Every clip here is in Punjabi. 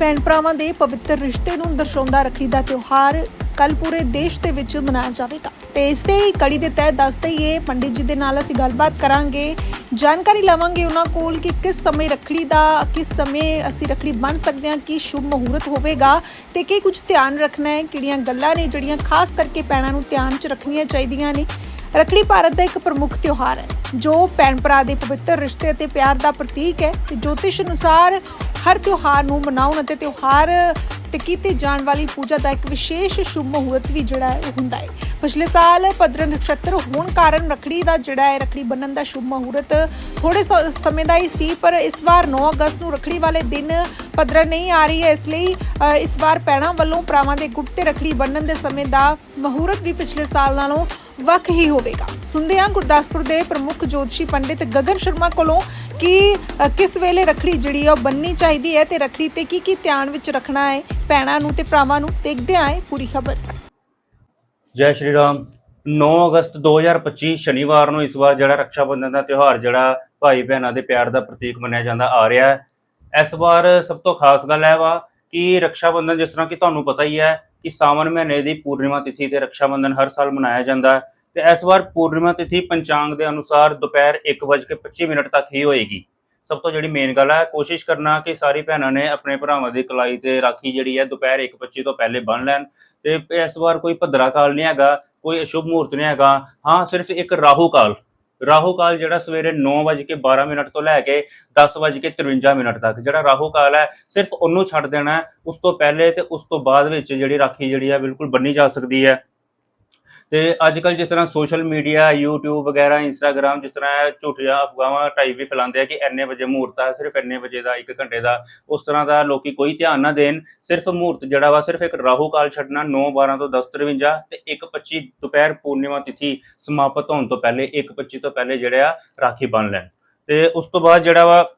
ਭੈਣ ਭਰਾਵਾਂ ਦੇ ਪਵਿੱਤਰ ਰਿਸ਼ਤੇ ਨੂੰ ਦਰਸਾਉਂਦਾ ਰੱਖੜੀ ਦਾ ਤਿਉਹਾਰ ਕੱਲ ਪੂਰੇ ਦੇਸ਼ ਦੇ ਵਿੱਚ ਮਨਾਇਆ ਜਾਵੇਗਾ। ਤੇ ਇਸੇ ਹੀ ਕੜੀ ਦੇ ਤਹਿਤ ਦੱਸ ਹੀ ਪੰਡਿਤ ਜੀ ਦੇ ਨਾਲ ਅਸੀਂ ਗੱਲਬਾਤ ਕਰਾਂਗੇ। ਜਾਣਕਾਰੀ ਲਵਾਂਗੇ ਉਹਨਾਂ ਕੋਲ ਕਿ ਕਿਸ ਸਮੇਂ ਰੱਖੜੀ ਦਾ, ਕਿਸ ਸਮੇਂ ਅਸੀਂ ਰੱਖੜੀ ਬਣ ਸਕਦੇ ਹਾਂ, ਕੀ ਸ਼ੁਭ ਮਹੂਰਤ ਹੋਵੇਗਾ ਤੇ ਕੀ ਕੁਝ ਧਿਆਨ ਰੱਖਣਾ ਹੈ, ਕਿਹੜੀਆਂ ਗੱਲਾਂ ਨੇ ਜਿਹੜੀਆਂ ਖਾਸ ਕਰਕੇ ਭੈਣਾਂ ਨੂੰ ਧਿਆਨ 'ਚ ਰੱਖਣੀਆਂ ਚਾਹੀਦੀਆਂ ਨੇ। ਰੱਖੜੀ ਭਾਰਤ ਦਾ ਇੱਕ ਪ੍ਰਮੁੱਖ ਤਿਉਹਾਰ ਹੈ, ਜੋ ਭੈਣ ਭਰਾ ਦੇ ਪਵਿੱਤਰ ਰਿਸ਼ਤੇ ਅਤੇ ਪਿਆਰ ਦਾ ਪ੍ਰਤੀਕ ਹੈ ਤੇ ਜੋਤਿਸ਼ ਅਨੁਸਾਰ ਹਰ ਤਿਉਹਾਰ ਨੂੰ ਮਨਾਉਣ ਅਤੇ ਤਿਉਹਾਰ ਤੇ ਕੀਤੀ ਜਾਣ ਵਾਲੀ ਪੂਜਾ ਦਾ ਇੱਕ ਵਿਸ਼ੇਸ਼ ਸ਼ੁਭ ਮਹੂਰਤ ਵੀ ਜਿਹੜਾ ਹੈ ਉਹ ਹੁੰਦਾ ਹੈ। ਪਿਛਲੇ ਸਾਲ ਭਦਰ ਨਕਸ਼ਤਰ ਹੋਣ ਕਾਰਨ ਰੱਖੜੀ ਦਾ ਜਿਹੜਾ ਹੈ, ਰੱਖੜੀ ਬੰਨਣ ਦਾ ਸ਼ੁਭ ਮਹੂਰਤ ਥੋੜੇ ਸ- ਸਮੇਂ ਦਾ ਹੀ ਸੀ, ਪਰ ਇਸ ਵਾਰ 9 ਅਗਸਤ ਨੂੰ ਰੱਖੜੀ ਵਾਲੇ ਦਿਨ ਭਦਰ ਨਹੀਂ ਆ ਰਹੀ ਹੈ, ਇਸ ਲਈ ਇਸ ਵਾਰ ਪੈਣਾ ਵੱਲੋਂ ਭਰਾਵਾਂ ਦੇ ਗੁੱਟ ਤੇ ਰੱਖੜੀ ਬੰਨਣ ਦੇ ਸਮੇਂ ਦਾ ਮਹੂਰਤ ਵੀ ਪਿਛਲੇ ਸਾਲ ਨਾਲੋਂ ਵੱਖ ਹੀ ਹੋਵੇਗਾ। ਸੁਣਦੇ ਹਾਂ ਗੁਰਦਾਸਪੁਰ ਦੇ ਪ੍ਰਮੁੱਖ ਜੋਤਸ਼ੀ ਪੰਡਿਤ ਗਗਨ ਸ਼ਰਮਾ ਕੋਲੋਂ ਕਿ ਕਿਸ ਵੇਲੇ ਰੱਖੜੀ ਜਿਹੜੀ ਹੈ ਉਹ ਚਾਹੀਦੀ ਹੈ ਤੇ ਰੱਖੜੀ ਤੇ ਕੀ ਕੀ ਧਿਆਨ ਵਿੱਚ ਰੱਖਣਾ ਹੈ, ਭੈਣਾਂ ਨੂੰ ਤੇ ਭਰਾਵਾਂ ਨੂੰ ਦੇਖਦੇ ਆਏ ਪੂਰੀ ਖਬਰ। ਜੈ ਸ਼੍ਰੀ ਰਾਮ। 9 ਅਗਸਤ 2025 ਸ਼ਨੀਵਾਰ ਨੂੰ ਇਸ ਵਾਰ ਜਿਹੜਾ ਰੱਖਿਆ ਬੰਧਨ ਦਾ ਤਿਉਹਾਰ ਜਿਹੜਾ ਭਾਈ ਭੈਣਾਂ ਦੇ ਪਿਆਰ ਦਾ ਪ੍ਰਤੀਕ ਮੰਨਿਆ ਜਾਂਦਾ ਆ ਰਿਹਾ ਹੈ। ਇਸ ਵਾਰ ਸਭ ਤੋਂ ਖਾਸ ਗੱਲ ਹੈ ਵਾ ਕਿ ਰੱਖਿਆ ਬੰਧਨ ਜਿਸ ਤਰ੍ਹਾਂ ਕਿ ਤੁਹਾਨੂੰ ਪਤਾ ਹੀ ਹੈ ਕਿ ਸਾਵਨ ਮਹੀਨੇ ਦੀ ਪੂਰਨਿਮਾ ਤਿਥੀ ਤੇ ਰੱਖਿਆ ਬੰਧਨ ਹਰ ਸਾਲ ਮਨਾਇਆ ਜਾਂਦਾ ਹੈ ਤੇ ਇਸ ਵਾਰ ਪੂਰਨਿਮਾ ਤਿਥੀ ਪੰਚਾਂਗ ਦੇ ਅਨੁਸਾਰ ਦੁਪਹਿਰ 1:25 ਮਿੰਟ ਤੱਕ ਹੀ ਹੋਏਗੀ। ਸਭ ਤੋਂ ਜਿਹੜੀ ਮੇਨ ਗੱਲ ਹੈ, ਕੋਸ਼ਿਸ਼ ਕਰਨਾ ਕਿ ਸਾਰੀ ਭੈਣਾਂ ਨੇ ਆਪਣੇ ਭਰਾਵਾਂ ਦੀ ਕਲਾਈ ਤੇ ਰਾਖੀ ਜਿਹੜੀ ਹੈ ਦੁਪਹਿਰ 1:25 ਤੋਂ ਪਹਿਲੇ ਬੰਨ ਲੈਣ ਤੇ ਇਸ ਵਾਰ ਕੋਈ ਭੱਦਰਾ ਕਾਲ ਨਹੀਂ ਹੈਗਾ, ਕੋਈ ਅਸ਼ੁਭ ਮੂਰਤ ਨਹੀਂ ਹੈਗਾ। ਹਾਂ, ਸਿਰਫ ਇੱਕ ਰਾਹੂ ਕਾਲ। ਰਾਹੂ ਕਾਲ ਜਿਹੜਾ ਸਵੇਰੇ 9:12 ਮਿੰਟ ਤੋਂ ਲੈ ਕੇ 10:53 ਮਿੰਟ ਤੱਕ, ਜਿਹੜਾ ਰਾਹੂ ਕਾਲ ਹੈ, ਸਿਰਫ ਉਹਨੂੰ ਛੱਡ ਦੇਣਾ ਉਸ ਤੋਂ ਪਹਿਲੇ ਤੇ ਉਸ ਤੋਂ ਬਾਅਦ ਵਿੱਚ ਜਿਹੜੀ ਰਾਖੀ ਜਿਹੜੀ ਹੈ ਬਿਲਕੁਲ ਬੰਨੀ ਜਾ ਸਕਦੀ ਹੈ। ਤੇ ਅੱਜ ਕੱਲ ਜਿਸ ਤਰ੍ਹਾਂ ਸੋਸ਼ਲ ਮੀਡੀਆ YouTube ਵਗੈਰਾ, Instagram ਜਿਸ ਤਰ੍ਹਾਂ ਝੂਠੀਆਂ ਅਫਵਾਹਾਂ ਟਾਈਪ ਵੀ ਫੈਲਾਉਂਦੇ ਆ ਕਿ ਇੰਨੇ ਵਜੇ ਮਹੂਰਤ ਆ, ਸਿਰਫ ਇੰਨੇ ਵਜੇ ਦਾ 1 ਘੰਟੇ ਦਾ, ਉਸ ਤਰ੍ਹਾਂ ਦਾ ਲੋਕੀ ਕੋਈ ਧਿਆਨ ਨਾ ਦੇਣ, ਸਿਰਫ ਮਹੂਰਤ ਜਿਹੜਾ ਵਾ, ਸਿਰਫ ਇੱਕ ਰਾਹੂ ਕਾਲ ਛੱਡਣਾ 9 12 ਤੋਂ 10 53 ਤੇ 1:25 ਦੁਪਹਿਰ ਪੂਰਨਿਮਾ ਤਿਥੀ ਸਮਾਪਤ ਹੋਣ ਤੋਂ ਪਹਿਲੇ 1:25 ਤੋਂ ਪਹਿਲੇ ਜਿਹੜੇ ਆ ਰਾਖੀ ਬੰਨ ਲੈਣ। ਤੇ ਉਸ ਤੋਂ ਬਾਅਦ ਜਿਹੜਾ ਵਾ,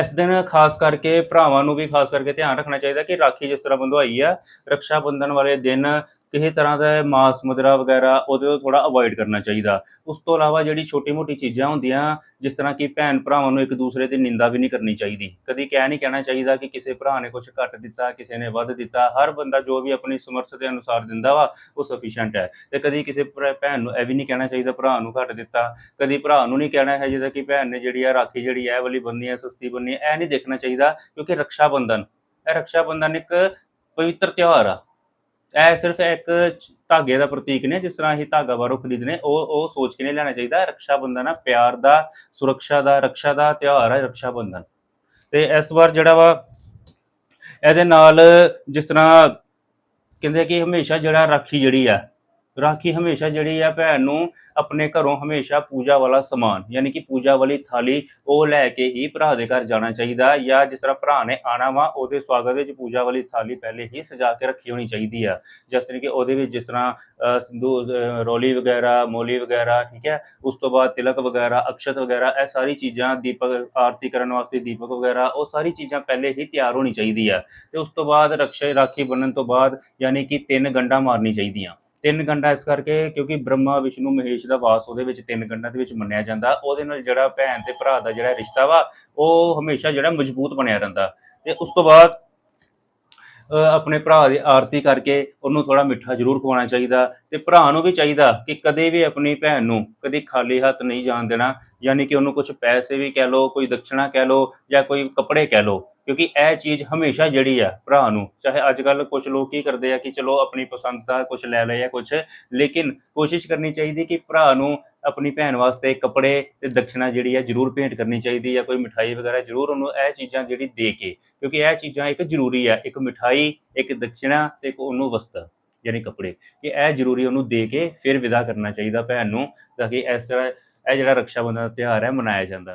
ਇਸ ਦਿਨ ਖਾਸ ਕਰਕੇ ਭਰਾਵਾਂ ਨੂੰ ਵੀ ਖਾਸ ਕਰਕੇ ਧਿਆਨ ਰੱਖਣਾ ਚਾਹੀਦਾ ਕਿ ਰਾਖੀ ਜਿਸ ਤਰ੍ਹਾਂ ਬੰਦਵਾਈ ਆ ਰੱਖਿਆ ਬੰਧਨ ਵਾਲੇ ਦਿਨ ਕਿਸੇ ਤਰ੍ਹਾਂ ਦਾ ਮਾਸ ਮੁਦਰਾ ਵਗੈਰਾ, ਉਹਦੇ ਤੋਂ ਥੋੜਾ ਅਵੋਇਡ ਕਰਨਾ ਚਾਹੀਦਾ। ਉਸ ਤੋਂ ਇਲਾਵਾ ਜਿਹੜੀ ਛੋਟੀ-ਮੋਟੀ ਚੀਜ਼ਾਂ ਹੁੰਦੀਆਂ, ਜਿਸ ਤਰ੍ਹਾਂ ਕਿ ਭੈਣ ਭਰਾਵਾਂ ਨੂੰ ਇੱਕ ਦੂਸਰੇ ਦੀ ਨਿੰਦਾ ਵੀ ਨਹੀਂ ਕਰਨੀ ਚਾਹੀਦੀ। ਕਦੀ ਕਹਿ ਨਹੀਂ ਕਹਿਣਾ ਚਾਹੀਦਾ ਕਿ ਕਿਸੇ ਭਰਾ ਨੇ ਕੁਝ ਘੱਟ ਦਿੱਤਾ, ਕਿਸੇ ਨੇ ਵੱਧ ਦਿੱਤਾ। ਹਰ ਬੰਦਾ ਜੋ ਵੀ ਆਪਣੀ ਸਮਰੱਥ ਦੇ ਅਨੁਸਾਰ ਦਿੰਦਾ ਵਾ, ਉਹ ਸਫੀਸ਼ੀਐਂਟ ਹੈ। ਤੇ ਕਦੀ ਕਿਸੇ ਭਰਾ- ਭੈਣ ਨੂੰ ਇਹ ਵੀ ਨਹੀਂ ਕਹਿਣਾ ਚਾਹੀਦਾ, ਭਰਾ ਨੂੰ ਘੱਟ ਦਿੱਤਾ। ਕਦੀ ਭਰਾ ਨੂੰ ਨਹੀਂ ਕਹਿਣਾ ਹੈ ਜਿਹਦਾ ਕਿ ਭੈਣ ਨੇ ਜਿਹੜੀ ਆ ਰਾਖੀ ਜਿਹੜੀ ਹੈ ਇਹ ਵਾਲੀ ਬੰਨੀ ਹੈ ਸਸਤੀ ਬੰਨੀ ਹੈ ਇਹ ਨਹੀਂ ਦੇਖਣਾ ਚਾਹੀਦਾ, ਕਿਉਂਕਿ ਰੱਖਿਆ ਬੰਧਨ, ਇਹ ਰੱਖਿਆ ਬੰਧਨ ਇੱਕ ਪਵਿੱਤਰ ਤਿਉਹਾਰ ਆ। ਇਹ ਸਿਰਫ ਇੱਕ ਧਾਗੇ ਦਾ ਪ੍ਰਤੀਕ ਨੇ, ਜਿਸ ਤਰ੍ਹਾਂ ਅਸੀਂ ਧਾਗਾ ਬਾਹਰੋਂ ਖਰੀਦਨੇ ਉਹ ਉਹ ਸੋਚ ਕੇ ਨਹੀਂ ਲੈਣਾ ਚਾਹੀਦਾ। ਰੱਖਿਆ ਬੰਧਨ ਆ, ਪਿਆਰ ਦਾ, ਸੁਰੱਖਿਆ ਦਾ ਰੱਖਿਆ ਦਾ ਤਿਉਹਾਰ ਹੈ ਰੱਖਿਆ ਬੰਧਨ ਤੇ ਇਸ ਵਾਰ ਜਿਹੜਾ ਵਾ, ਇਹਦੇ ਨਾਲ ਜਿਸ ਤਰ੍ਹਾਂ ਕਹਿੰਦੇ ਕਿ ਹਮੇਸ਼ਾ ਜਿਹੜਾ ਰਾਖੀ ਜਿਹੜੀ ਆ ਰਾਖੀ ਹਮੇਸ਼ਾ ਜਿਹੜੀ ਆ ਭੈਣ ਨੂੰ ਆਪਣੇ ਘਰੋਂ ਹਮੇਸ਼ਾ ਪੂਜਾ ਵਾਲਾ ਸਮਾਨ ਯਾਨੀ ਕਿ ਪੂਜਾ ਵਾਲੀ ਥਾਲੀ ਉਹ ਲੈ ਕੇ ਹੀ ਭਰਾ ਦੇ ਘਰ ਜਾਣਾ ਚਾਹੀਦਾ ਜਾਂ ਜਿਸ ਤਰ੍ਹਾਂ ਭਰਾ ਨੇ ਆਣਾ ਵਾ ਉਹਦੇ ਸਵਾਗਤ ਵਿੱਚ ਪੂਜਾ ਵਾਲੀ ਥਾਲੀ ਪਹਿਲੇ ਹੀ ਸਜਾ ਕੇ ਰੱਖੀ ਹੋਣੀ ਚਾਹੀਦੀ ਆ। ਜਿਸ ਤਰੀਕੇ ਉਹਦੇ ਵਿੱਚ ਜਿਸ ਤਰ੍ਹਾਂ ਸਿੰਧੂ ਅ, ਰੋਲੀ ਵਗੈਰਾ ਮੋਲੀ ਵਗੈਰਾ ਠੀਕ ਹੈ ਉਸ ਤੋਂ ਬਾਅਦ ਤਿਲਕ ਵਗੈਰਾ ਅਕਸ਼ਤ ਵਗੈਰਾ ਇਹ ਸਾਰੀ ਚੀਜ਼ਾਂ ਦੀਪਕ ਆਰਤੀ ਕਰਨ ਵਾਸਤੇ ਦੀਪਕ ਵਗੈਰਾ ਉਹ ਸਾਰੀ ਚੀਜ਼ਾਂ ਪਹਿਲੇ ਹੀ ਤਿਆਰ ਹੋਣੀ ਚਾਹੀਦੀ ਆ। ਤੇ ਉਸ ਤੋਂ ਬਾਅਦ ਰਕਸ਼ਾ ਰਾਖੀ ਬੰਨਣ ਤੋਂ ਬਾਅਦ ਯਾਨੀ ਕਿ ਤਿੰਨ ਗੰਢਾਂ ਮਾਰਨੀ ਚਾਹੀਦੀਆਂ। ਤਿੰਨ ਗੰਢਾਂ ਇਸ ਕਰਕੇ, ਕਿਉਂਕਿ ਬ੍ਰਹਮਾ, ਵਿਸ਼ਨੂੰ, ਮਹੇਸ਼ ਦਾ ਵਾਸ ਉਹਦੇ ਵਿੱਚ ਤਿੰਨ ਗੰਢਾਂ ਦੇ ਵਿੱਚ ਮੰਨਿਆ ਜਾਂਦਾ। ਉਹਦੇ ਨਾਲ ਜਿਹੜਾ ਭੈਣ ਤੇ ਭਰਾ ਦਾ ਜਿਹੜਾ ਰਿਸ਼ਤਾ ਵਾ, ਉਹ ਹਮੇਸ਼ਾ ਜਿਹੜਾ ਮਜ਼ਬੂਤ ਬਣਿਆ ਰਹਿੰਦਾ। ਤੇ ਉਸ ਤੋਂ ਬਾਅਦ ਆਪਣੇ ਭਰਾ ਦੀ ਆਰਤੀ ਕਰਕੇ ਉਹਨੂੰ ਥੋੜਾ ਮਿੱਠਾ ਜ਼ਰੂਰ ਖਵਾਉਣਾ ਚਾਹੀਦਾ। ਤੇ ਭਰਾ ਨੂੰ ਵੀ ਚਾਹੀਦਾ ਕਿ ਕਦੇ ਵੀ ਆਪਣੀ ਭੈਣ ਨੂੰ ਕਦੇ ਖਾਲੀ ਹੱਥ ਨਹੀਂ ਜਾਣ ਦੇਣਾ। ਯਾਨੀ ਕਿ ਉਹਨੂੰ ਕੁਝ ਪੈਸੇ ਵੀ ਕਹਿ ਲਓ, ਕੋਈ ਦਕਸ਼ਣਾ ਕਹਿ ਲਓ ਜਾਂ ਕੋਈ ਕੱਪੜੇ ਕਹਿ ਲਓ। ਕਿਉਂਕਿ ਇਹ ਚੀਜ਼ ਹਮੇਸ਼ਾ ਜਿਹੜੀ ਆ ਭਰਾ ਨੂੰ, ਚਾਹੇ ਅੱਜ ਕੱਲ ਕੁਝ ਲੋਕ ਕੀ ਕਰਦੇ ਆ ਕਿ ਚਲੋ ਆਪਣੀ ਪਸੰਦ ਦਾ ਕੁਝ ਲੈ ਲਏ ਆ ਕੁਝ ਲੇਕਿਨ ਕੋਸ਼ਿਸ਼ ਕਰਨੀ ਚਾਹੀਦੀ ਕਿ ਭਰਾ ਨੂੰ ਆਪਣੀ ਭੈਣ ਵਾਸਤੇ ਕੱਪੜੇ ਤੇ ਦਕਸ਼ਣਾ ਜਿਹੜੀ ਆ ਜ਼ਰੂਰ ਭੇਂਟ ਕਰਨੀ ਚਾਹੀਦੀ ਜਾਂ ਕੋਈ ਮਿਠਾਈ ਵਗੈਰਾ ਜ਼ਰੂਰ ਉਹਨੂੰ ਇਹ ਚੀਜ਼ਾਂ ਜਿਹੜੀ ਦੇ ਕੇ, ਕਿਉਂਕਿ ਇਹ ਚੀਜ਼ਾਂ ਇੱਕ ਜ਼ਰੂਰੀ ਆ, ਇੱਕ ਮਿਠਾਈ, ਇੱਕ ਦਕਸ਼ਣਾ ਤੇ ਇੱਕ ਉਹਨੂੰ ਵਸਤਰ ਯਾਨੀ ਕੱਪੜੇ, ਕਿ ਇਹ ਜ਼ਰੂਰੀ ਉਹਨੂੰ ਦੇ ਕੇ ਫਿਰ ਵਿਦਾ ਕਰਨਾ ਚਾਹੀਦਾ ਭੈਣ ਨੂੰ, ਤਾਂ ਕਿ ਇਸ ਤਰ੍ਹਾਂ ਇਹ ਜਿਹੜਾ ਰਕਸ਼ਾ ਬੰਧਨ ਦਾ ਤਿਉਹਾਰ ਹੈ ਮਨਾਇਆ ਜਾਂਦਾ।